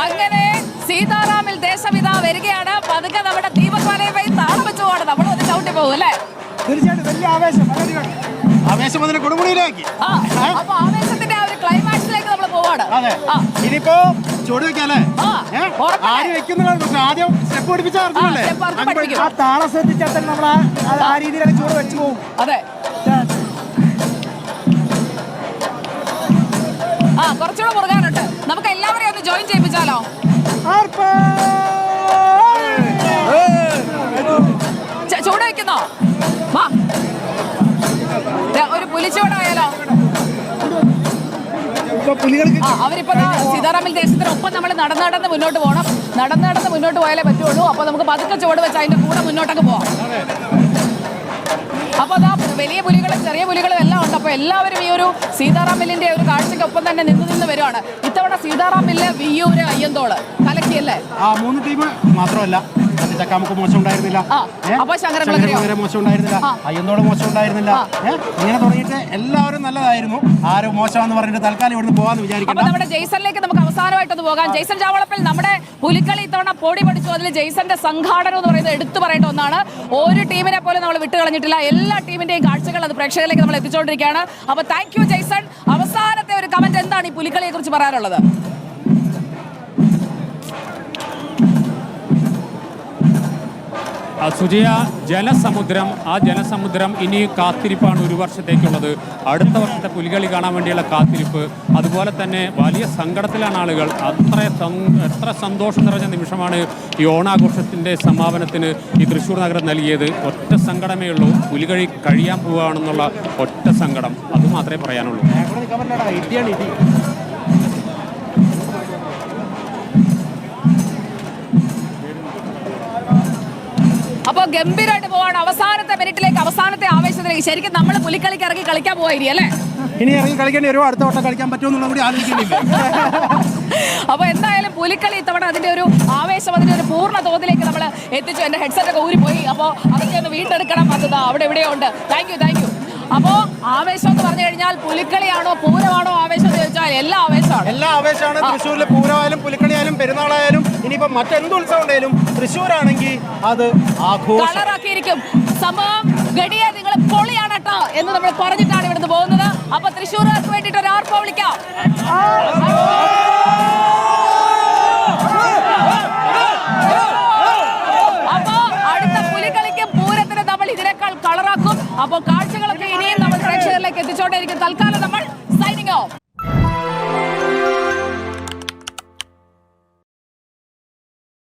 അങ്ങനെ സീതാറാമിൽ ദേശവിധ വരികയാണ്. പതുക്കെ നമ്മുടെ ദീപക് താളം വെച്ചു പോകണം നമ്മൾ ഒന്ന് ചവിട്ടി പോകും അല്ലേ? തീർച്ചയായിട്ടും വലിയ ആവേശം വളരെയധികം. ആവേശം അതിനെ കൊടുമുടിയിലേക്ക്. ആ അപ്പൊ ആവേശത്തിന്റെ ആ ഒരു ക്ലൈമാക്സിലേക്ക് നമ്മൾ പോവാണ്. ഇനിയിപ്പോ ചുവട് വെക്കാല്ലേ? ആര് വെക്കുന്നതാണ് പ്രശ്നം? ആദ്യം സ്റ്റെപ്പ്. ആ താളം ശ്രദ്ധിച്ചാൽ തന്നെ നമ്മൾ ആ- രീതിയിലൊക്കെ വെച്ച് പോകും അതെ. മുറുകാനുണ്ട് നമുക്ക് എല്ലാവരെയും ഒന്ന് ജോയിൻ ചെയ്യിപ്പിച്ചാലോ? ചൂട് വെക്കുന്നോ വാ. ഒരു പുലിച്ചൂടായാലോ? അവരിപ്പോ സീതാറാമിൽ സീതാറാമിൽ ദേശത്തിനൊപ്പം നമ്മൾ നടന്ന് നടന്ന് മുന്നോട്ട് പോകണം. നടന്ന് നടന്ന് മുന്നോട്ട് പോയാലേ പറ്റുള്ളൂ. അപ്പൊ നമുക്ക് പതുക്കെ ചുവട് വെച്ച് അതിന്റെ കൂടെ മുന്നോട്ടൊക്കെ പോവാം. അപ്പൊ അതാ വലിയ പുലികളും ചെറിയ പുലികളും അപ്പൊ എല്ലാവരും ഈ ഒരു സീതാറാം മില്ലിന്റെ ഒരു കാഴ്ചക്കൊപ്പം തന്നെ നിന്ന് നിന്ന് വരുവാണ്. ഇത്തവണ സീതാറാം മില്ല് വിയ്യൂര് അയ്യന്തോൾ. കലക്കിയല്ലേ? ആ മൂന്ന് ടീം മാത്രമല്ല. ചക്കാമുക്ക് മോശം ഉണ്ടായിരുന്നില്ല മോശം ഉണ്ടായിരുന്നില്ല. അയ്യന്തോട് മോശം ഉണ്ടായിരുന്നില്ല? ഇങ്ങനെ തുടങ്ങിയിട്ട് എല്ലാവരും നല്ലതായിരുന്നു. ആരും മോശമാണെന്ന് പറഞ്ഞിട്ട് തൽക്കാലം ഇവിടുന്ന് പോകാന്ന് ജെയ്സണിലേക്ക് നമുക്ക് അവസാനമായിട്ടൊന്ന് പോകാം. ജെയ്സൺ ചാവളപ്പിൽ നമ്മുടെ പുലിക്കളി ഇത്തവണ പൊടി പഠിച്ചു അതിൽ ജെയ്സന്റെ സംഘാടനം എന്ന് പറയുന്നത് എടുത്തു പറയേണ്ട ഒന്നാണ്. ഒരു ടീമിനെ പോലും നമ്മൾ വിട്ടു കളഞ്ഞിട്ടില്ല. എല്ലാ ടീമിന്റെയും കാഴ്ചകൾ അത് പ്രേക്ഷകരിലേക്ക് നമ്മൾ എത്തിച്ചുകൊണ്ടിരിക്കുകയാണ്. അപ്പൊ താങ്ക് യു ജെയ്സൺ. അവസാനത്തെ ഒരു കമന്റ് എന്താണ് ഈ പുലിക്കളിയെ കുറിച്ച് പറയാനുള്ളത്? സുജയ ജലസമുദ്രം ആ ജലസമുദ്രം ഇനി കാത്തിരിപ്പാണ് ഒരു വർഷത്തേക്കുള്ളത്. അടുത്ത വർഷത്തെ പുലികളി കാണാൻ വേണ്ടിയുള്ള കാത്തിരിപ്പ്. അതുപോലെ തന്നെ വലിയ സങ്കടത്തിലാണ് ആളുകൾ. അത്ര എത്ര സന്തോഷം നിറഞ്ഞ നിമിഷമാണ് ഈ ഓണാഘോഷത്തിന്റെ സമാപനത്തിന് ഈ തൃശ്ശൂർ നഗരം നൽകിയത്. ഒറ്റ സങ്കടമേ ഉള്ളൂ. പുലികളി കഴിയാൻ പോവുകയാണെന്നുള്ള ഒറ്റ സങ്കടം. അത് മാത്രമേ പറയാനുള്ളൂ. ഗംഭീരമായിട്ട് പോവാണ്. അവസാനത്തെ മിനിറ്റിലേക്ക് അവസാനത്തെ ആവേശത്തിലേക്ക്. ശരിക്കും നമ്മൾ പുലിക്കളിക്ക് ഇറങ്ങി കളിക്കാൻ പോവായിരിക്കും അല്ലേ? ഇനി ഇറങ്ങി കളിക്കേണ്ടി വരുമോ അടുത്ത വട്ടം കളിക്കാൻ പറ്റുമെന്നുള്ള കൂടി ആലോചിക്കുന്നില്ല. അപ്പൊ എന്തായാലും പുലിക്കളി ഇത്തവണ അതിന്റെ ഒരു ആവേശം അതിന്റെ ഒരു പൂർണ തോതിലേക്ക് നമ്മൾ എത്തിച്ചു. എന്റെ ഹെഡ്സെറ്റ് ഒക്കെ പോയി അപ്പോൾ അതൊക്കെ ഒന്ന് വീണ്ടെടുക്കണം. അത് അവിടെ എവിടെയോ ഉണ്ട് താങ്ക് യു താങ്ക് യു അപ്പോ ആവേശം എന്ന് പറഞ്ഞു കഴിഞ്ഞാൽ പുലിക്കളിയാണോ പൂരമാണോ ആവേശം എന്ന് ചോദിച്ചാൽ എല്ലാ ആവേശമാണ്. എല്ലാ ആവേശമാണ്. തൃശ്ശൂരിലെ പൂരമായാലും പുലിക്കളിയായാലും പെരുന്നാളായാലും ഇനിയിപ്പോ മറ്റെന്ത് ഉത്സവം ഉണ്ടെങ്കിലും തൃശ്ശൂരാണെങ്കിൽ അത് ആഘോഷം. കളറാക്കിയിരിക്കും. സംഭവം ഗടിയെ നിങ്ങൾ പൊളിയാണ് കേട്ടോ എന്ന് നമ്മൾ പറഞ്ഞിട്ടാണ് ഇവിടുന്ന് പോകുന്നത്. അപ്പൊ തൃശ്ശൂർകാർക്ക് വേണ്ടിയിട്ട് ഒരു ആർപ്പ വിളിക്കാം. അപ്പോ അടുത്ത പുലികളിക്കും പൂരത്തിന് നമ്മൾ ഇതിനേക്കാൾ കളറാക്കും. അപ്പൊ കാഴ്ചകളൊക്കെ ഇനിയും നമ്മൾ പ്രേക്ഷകരിലേക്ക് എത്തിച്ചോണ്ടേയിരിക്കും തൽക്കാലം നമ്മൾ സൈനിങ് ഓഫ്